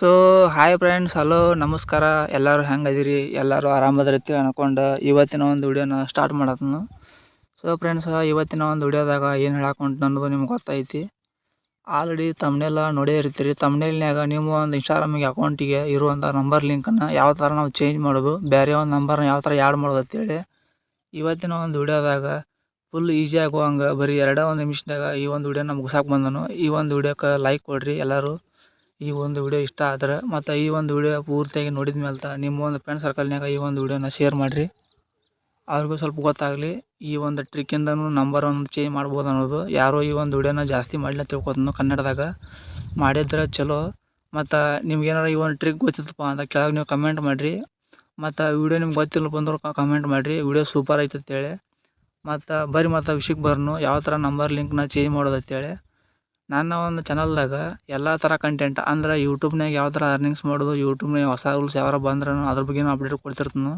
So hi friends hello ನಮಸ್ಕಾರ. ಎಲ್ಲರೂ ಹೆಂಗೆ ಎಲ್ಲರೂ ಆರಾಮದಿರ್ತೀವಿ ಅನ್ಕೊಂಡು ಇವತ್ತಿನ ಒಂದು ವಿಡಿಯೋನ ಸ್ಟಾರ್ಟ್ ಮಾಡತ್ನು ಸೊ ಫ್ರೆಂಡ್ಸ್ ಇವತ್ತಿನ ಒಂದು ವಿಡಿಯೋದಾಗ ಏನು ಹೇಳಕ್ಕೆ ಹೊಂಟ್ ಅನ್ನೋದು ನಿಮ್ಗೆ ಗೊತ್ತೈತಿ. ಆಲ್ರೆಡಿ ತಮ್ಮನೆಲ್ಲ ನೋಡೇ ಇರ್ತೀರಿ. ತಮ್ಮನೇಲ್ನಾಗ ನಿಮ್ಮ ಒಂದು ಇನ್ಸ್ಟಾಗ್ರಾಮಿಗೆ ಅಕೌಂಟಿಗೆ ಇರುವಂಥ ನಂಬರ್ ಲಿಂಕನ್ನು ಯಾವ ಥರ ನಾವು ಚೇಂಜ್ ಮಾಡೋದು ಬೇರೆ ಒಂದು ನಂಬರ್ನ ಯಾವ ಥರ ಆ್ಯಡ್ ಮಾಡೋದು ಅಂತೇಳಿ ಇವತ್ತಿನ ಒಂದು ವಿಡಿಯೋದಾಗ ಫುಲ್ ಈಸಿ ಆಗುವಂಗೆ ಬರೀ ಎರಡೇ ಒಂದು ನಿಮಿಷದಾಗ ಈ ಒಂದು ವಿಡಿಯೋ ನಮ್ಗೆ ಸಾಕು ಬಂದನು. ಈ ಒಂದು ವಿಡಿಯೋಕ್ಕೆ ಲೈಕ್ ಕೊಡ್ರಿ ಎಲ್ಲರೂ. ಈ ಒಂದು ವಿಡಿಯೋ ಇಷ್ಟ ಆದ್ರೆ ಮತ್ತು ಈ ಒಂದು ವಿಡಿಯೋ ಪೂರ್ತಿಯಾಗಿ ನೋಡಿದ ಮೇಲೆ ನಿಮ್ಮ ಒಂದು ಫ್ರೆಂಡ್ ಸರ್ಕಲ್ನಾಗ ಈ ಒಂದು ವಿಡಿಯೋನ ಶೇರ್ ಮಾಡಿರಿ. ಅವ್ರಿಗೂ ಸ್ವಲ್ಪ ಗೊತ್ತಾಗಲಿ, ಈ ಒಂದು ಟ್ರಿಕ್ಕಿಂದನೂ ನಂಬರ್ ಒಂದು ಚೇಂಜ್ ಮಾಡ್ಬೋದು ಅನ್ನೋದು. ಯಾರೋ ಈ ಒಂದು ವಿಡಿಯೋನ ಜಾಸ್ತಿ ಮಾಡಲಿ ತಿಳ್ಕೊತನು ಕನ್ನಡದಾಗ. ಮಾಡಿದ್ರೆ ಚಲೋ. ಮತ್ತು ನಿಮ್ಗೇನಾರ ಈ ಒಂದು ಟ್ರಿಕ್ ಗೊತ್ತಿತ್ತಪ್ಪ ಅಂತ ಕೆಳಗೆ ನೀವು ಕಮೆಂಟ್ ಮಾಡಿರಿ. ಮತ್ತು ವಿಡಿಯೋ ನಿಮ್ಗೆ ಗೊತ್ತಿಲ್ಲ ಬಂದ್ರೆ ಕಮೆಂಟ್ ಮಾಡಿರಿ. ವಿಡಿಯೋ ಸೂಪರ್ ಐತೆ ಅಂತೇಳಿ ಮತ್ತು ಬರೀ ಮತ್ತು ವಿಷಯಕ್ಕೆ ಬರ್ನು. ಯಾವ ಥರ ನಂಬರ್ ಲಿಂಕ್ನ ಚೇಂಜ್ ಮಾಡೋದು ಅಂತೇಳಿ. ನನ್ನ ಒಂದು ಚಾನಲ್ದಾಗ ಎಲ್ಲ ಥರ ಕಂಟೆಂಟ್ ಅಂದ್ರೆ ಯೂಟ್ಯೂಬ್ನಾಗ ಯಾವ ಥರ ಅರ್ನಿಂಗ್ಸ್ ಮಾಡೋದು ಯೂಟ್ಯೂಬ್ನಾಗ ಹೊಸ ರೂಲ್ಸ್ ಯಾವಾರ ಬಂದ್ರೂ ಅದ್ರ ಬಗ್ಗೆನೂ ಅಪ್ಡೇಟ್ ಕೊಡ್ತಿರ್ತೀನಿ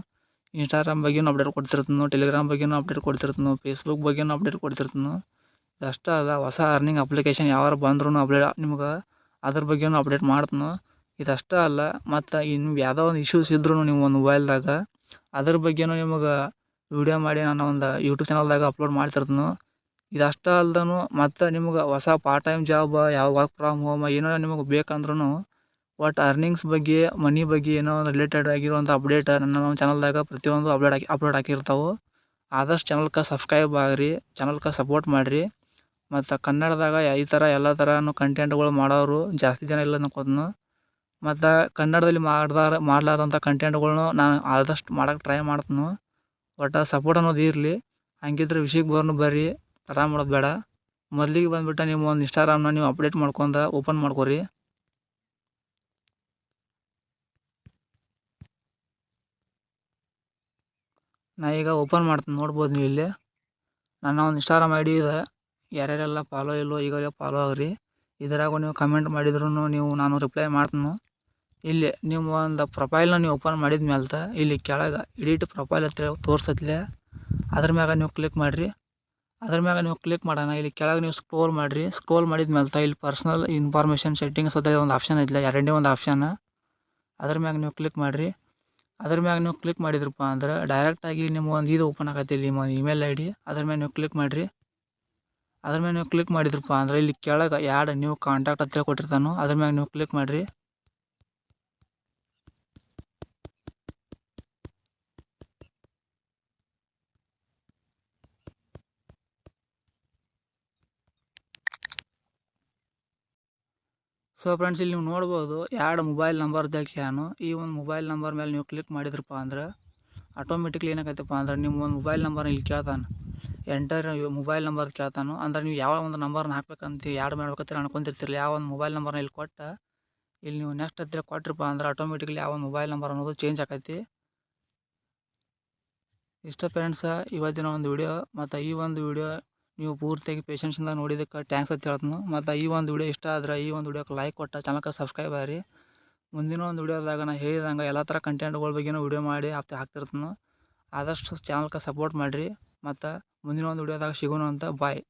ಇನ್ಸ್ಟಾಗ್ರಾಮ್ ಬಗ್ಗೆನೂ ಅಪ್ಡೇಟ್ ಕೊಡ್ತಿರ್ತೀನಿ ಟೆಲಿಗ್ರಾಮ್ ಬಗ್ಗೆನೂ ಅಪ್ಡೇಟ್ ಕೊಡ್ತಿರ್ತೀನಿ ಫೇಸ್ಬುಕ್ ಬಗ್ಗೆನೂ ಅಪ್ಡೇಟ್ ಕೊಡ್ತಿರ್ತೀನಿ ಅಷ್ಟೇ ಅಲ್ಲ, ಹೊಸ ಅರ್ನಿಂಗ್ ಅಪ್ಲಿಕೇಶನ್ ಯಾವಾರ ಬಂದ್ರೂ ಅಪ್ಡೇಟ್ ನಿಮ್ಗೆ ಅದ್ರ ಬಗ್ಗೆನೂ ಅಪ್ಡೇಟ್ ಮಾಡ್ತೀನಿ ಇದಷ್ಟೇ ಅಲ್ಲ, ಮತ್ತು ಇನ್ನು ಯಾವುದೋ ಒಂದು ಇಶ್ಯೂಸ್ ಇದ್ರೂ ನೀವು ಒಂದು ಮೊಬೈಲ್ದಾಗ ಅದ್ರ ಬಗ್ಗೆನೂ ನಿಮಗೆ ವಿಡಿಯೋ ಮಾಡಿ ನಾನು ಒಂದು ಯೂಟ್ಯೂಬ್ ಚಾನಲ್ದಾಗ ಅಪ್ಲೋಡ್ ಮಾಡ್ತಿರ್ತೀನಿ ಇದಷ್ಟೇ ಅಲ್ದನು ಮತ್ತು ನಿಮ್ಗೆ ಹೊಸ ಪಾರ್ಟ್ ಟೈಮ್ ಜಾಬ್ ಯಾವ ವರ್ಕ್ ಫ್ರಮ್ ಹೋಮ್ ಏನೋ ನಿಮಗೆ ಬೇಕಂದ್ರೂ ಒಟ್ಟು ಅರ್ನಿಂಗ್ಸ್ ಬಗ್ಗೆ ಮನಿ ಬಗ್ಗೆ ಏನೋ ಒಂದು ರಿಲೇಟೆಡ್ ಆಗಿರುವಂಥ ಅಪ್ಡೇಟ್ ನನ್ನ ನಮ್ಮ ಚಾನಲ್ದಾಗ ಪ್ರತಿಯೊಂದು ಅಪ್ಡೇಟ್ ಹಾಕಿ ಅಪ್ಲೋಡ್ ಹಾಕಿರ್ತಾವೆ. ಆದಷ್ಟು ಚಾನಲ್ಗೆ ಸಬ್ಸ್ಕ್ರೈಬ್ ಆಗಿರಿ ಚಾನಲ್ಗೆ ಸಪೋರ್ಟ್ ಮಾಡಿರಿ. ಮತ್ತು ಕನ್ನಡದಾಗ ಈ ಥರ ಎಲ್ಲ ಥರನೂ ಕಂಟೆಂಟ್ಗಳು ಮಾಡೋರು ಜಾಸ್ತಿ ಜನ ಇಲ್ಲ ಅನ್ಕೋತನು. ಮತ್ತು ಕನ್ನಡದಲ್ಲಿ ಮಾಡ್ದಾರ ಮಾಡಲಾರ್ದಂಥ ಕಂಟೆಂಟ್ಗಳ್ನು ನಾನು ಆದಷ್ಟು ಮಾಡೋಕ್ಕೆ ಟ್ರೈ ಮಾಡ್ತೀನಿ. ಒಟ್ಟು ಸಪೋರ್ಟ್ ಅನ್ನೋದು ಇರಲಿ. ಹಂಗಿದ್ರೆ ವಿಷಯಕ್ಕೆ ಬರೋನು ಬರ್ರಿ. ತಡ ಮಾಡೋದು ಬೇಡ. ಮೊದಲಿಗೆ ಬಂದುಬಿಟ್ಟು ನಿಮ್ಮ ಒಂದು ಇನ್ಸ್ಟಾಗ್ರಾಮ್ನ ನೀವು ಅಪ್ಡೇಟ್ ಮಾಡ್ಕೊಂಡು ಓಪನ್ ಮಾಡ್ಕೊರಿ. ನಾ ಈಗ ಓಪನ್ ಮಾಡ್ತೀನಿ, ನೋಡ್ಬೋದು ನೀವು ಇಲ್ಲಿ. ನನ್ನ ಒಂದು ಇನ್ಸ್ಟಾಗ್ರಾಮ್ ಐ ಡಿ ಇದೆ. ಯಾರ್ಯಾರೆಲ್ಲ ಫಾಲೋ ಇಲ್ಲೋ ಈಗ ಫಾಲೋ ಆಗ್ರಿ. ಇದ್ರಾಗ ನೀವು ಕಮೆಂಟ್ ಮಾಡಿದ್ರು ನೀವು ನಾನು ರಿಪ್ಲೈ ಮಾಡ್ತೀನಿ. ಇಲ್ಲಿ ನಿಮ್ಮ ಒಂದು ಪ್ರೊಫೈಲ್ನ ನೀವು ಓಪನ್ ಮಾಡಿದ ಮೇಲೆ ಇಲ್ಲಿ ಕೆಳಗೆ ಎಡಿಟ್ ಪ್ರೊಫೈಲ್ ಅಂತ ತೋರಿಸತ್ಲೆ. ಅದ್ರ ಮ್ಯಾಗ ನೀವು ಕ್ಲಿಕ್ ಮಾಡಿರಿ. ಅದ್ರ ಮ್ಯಾಗ ನೀವು ಕ್ಲಿಕ್ ಮಾಡೋಣ. ಇಲ್ಲಿ ಕೆಳಗೆ ನೀವು ಸ್ಕ್ರೋಲ್ ಮಾಡಿರಿ. ಸ್ಕ್ರೋಲ್ ಮಾಡಿದ ಮೇಲೆ ಇಲ್ಲಿ ಪರ್ಸ್ನಲ್ ಇನ್ಫಾರ್ಮೇಷನ್ ಸೆಟ್ಟಿಂಗ್ಸ್ ಅದೇ ಒಂದು ಆಪ್ಷನ್ ಐತಿಲ್ಲ ಎರಡನೇ ಒಂದು ಆಪ್ಷನ್ ಅದ್ರ ಮ್ಯಾಗ ನೀವು ಕ್ಲಿಕ್ ಮಾಡಿರಿ. ಅದ್ರ ಮ್ಯಾಗ ನೀವು ಕ್ಲಿಕ್ ಮಾಡಿದ್ರಪ್ಪ ಅಂದ್ರೆ ಡೈರೆಕ್ಟಾಗಿ ನಿಮ್ಮ ಒಂದು ಇದು ಓಪನ್ ಆಗತ್ತೆ ಇಲ್ಲಿ ನಿಮ್ಮ ಇಮೇಲ್ ಐ ಡಿ ಅದ್ರ ಮೇಲೆ ನೀವು ಕ್ಲಿಕ್ ಮಾಡಿರಿ. ಅದ್ರ ಮೇಲೆ ನೀವು ಕ್ಲಿಕ್ ಮಾಡಿದ್ರಪ್ಪ ಅಂದ್ರೆ ಇಲ್ಲಿ ಕೆಳಗೆ ಯಾಡ್ ನೀವು ಕಾಂಟ್ಯಾಕ್ಟ್ ಅಂತ ಕೊಟ್ಟಿರ್ತಾನೋ ಅದ್ರ ಮ್ಯಾಗ ನೀವು ಕ್ಲಿಕ್ ಮಾಡಿರಿ. ಸೊ ಫ್ರೆಂಡ್ಸ್ ಇಲ್ಲಿ ನೀವು ನೋಡ್ಬೋದು ಎರಡು ಮೊಬೈಲ್ ನಂಬರ್ ನಾನು ಈ ಒಂದು ಮೊಬೈಲ್ ನಂಬರ್ ಮೇಲೆ ನೀವು ಕ್ಲಿಕ್ ಮಾಡಿದ್ರಪ್ಪ ಅಂದ್ರೆ ಆಟೋಮೆಟಿಕ್ಲಿ ಏನಾಗೈತಪ್ಪ ಅಂದ್ರೆ ನಿಮ್ಮ ಒಂದು ಮೊಬೈಲ್ ನಂಬರ್ ಇಲ್ಲಿ ಕೇಳ್ತಾನೆ. ಎಂಟರ್ ಮೊಬೈಲ್ ನಂಬರ್ ಕೇಳ್ತಾನು. ಅಂದ್ರೆ ನೀವು ಯಾವ ಒಂದು ನಂಬರ್ನ ಹಾಕ್ಬೇಕಂತ ಯಾರು ಮಾಡ್ಬೇಕಂತ ಅನ್ಕೊಂತಿರ್ತಿರಲಿಲ್ಲ ಯಾವ ಒಂದು ಮೊಬೈಲ್ ನಂಬರ್ನ ಇಲ್ಲಿ ಕೊಟ್ಟ ಇಲ್ಲಿ ನೀವು ನೆಕ್ಸ್ಟ್ ಹತ್ತಿರ ಕೊಟ್ರಪ್ಪ ಅಂದ್ರೆ ಆಟೋಮೆಟಿಕ್ಲಿ ಯಾವ ಒಂದು ಮೊಬೈಲ್ ನಂಬರ್ ಅನ್ನೋದು ಚೇಂಜ್ ಆಕೈತಿ. ಇಷ್ಟ ಫ್ರೆಂಡ್ಸ ಇವತ್ತಿನ ಒಂದು ವಿಡಿಯೋ ಮತ್ತು ಈ ಒಂದು ವಿಡಿಯೋ ನೀವು ಪೂರ್ತಿಯಾಗಿ ಪೇಷನ್ಸಿಂದ ನೋಡಿದ್ದಕ್ಕೆ ಟ್ಯಾಂಕ್ಸ್ ಅಂತ ಹೇಳ್ತೀನಿ. ಮತ್ತು ಈ ಒಂದು ವಿಡಿಯೋ ಇಷ್ಟ ಆದ್ರೆ ಈ ಒಂದು ವಿಡಿಯೋಕ್ಕೆ ಲೈಕ್ ಕೊಟ್ಟ ಚಾನಲ್ಗೆ ಸಬ್ಸ್ಕ್ರೈಬ್ ಆಗಿರಿ. ಮುಂದಿನ ಒಂದು ವಿಡಿಯೋದಾಗ ನಾನು ಹೇಳಿದಂಗೆ ಎಲ್ಲ ಥರ ಕಂಟೆಂಟ್ಗಳ ಬಗ್ಗೆನೂ ವಿಡಿಯೋ ಮಾಡಿ ಹಾಕ್ತಿ ಹಾಕ್ತಿರ್ತೀನಿ. ಆದಷ್ಟು ಚಾನಲ್ಗೆ ಸಪೋರ್ಟ್ ಮಾಡಿರಿ. ಮತ್ತು ಮುಂದಿನ ಒಂದು ವಿಡಿಯೋದಾಗ ಸಿಗೋಣ ಅಂತ ಬಾಯ್